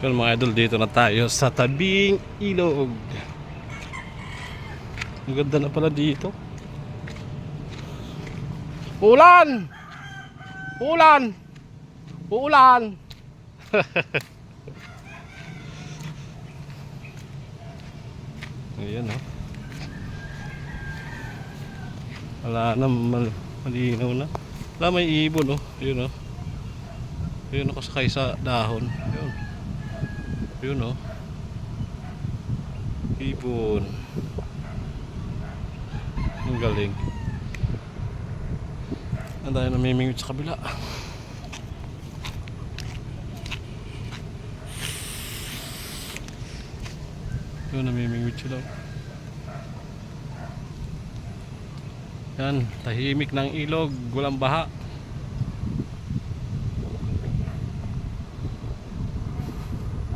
Yun mga idol, dito na tayo sa tabing ilog. Ang ganda na pala dito. Ulan! Ulan! Ulan! Ayan oh. Wala na, mal malinaw na. Wala may ibon oh. Yun oh. Yun nakasakay sa dahon. Yun. Yun oh. Ibon. Ang galing. Ang dahil namimingwit sa kabila. Yun, namimingwit sila. Yan, tahimik ng ilog, walang baha.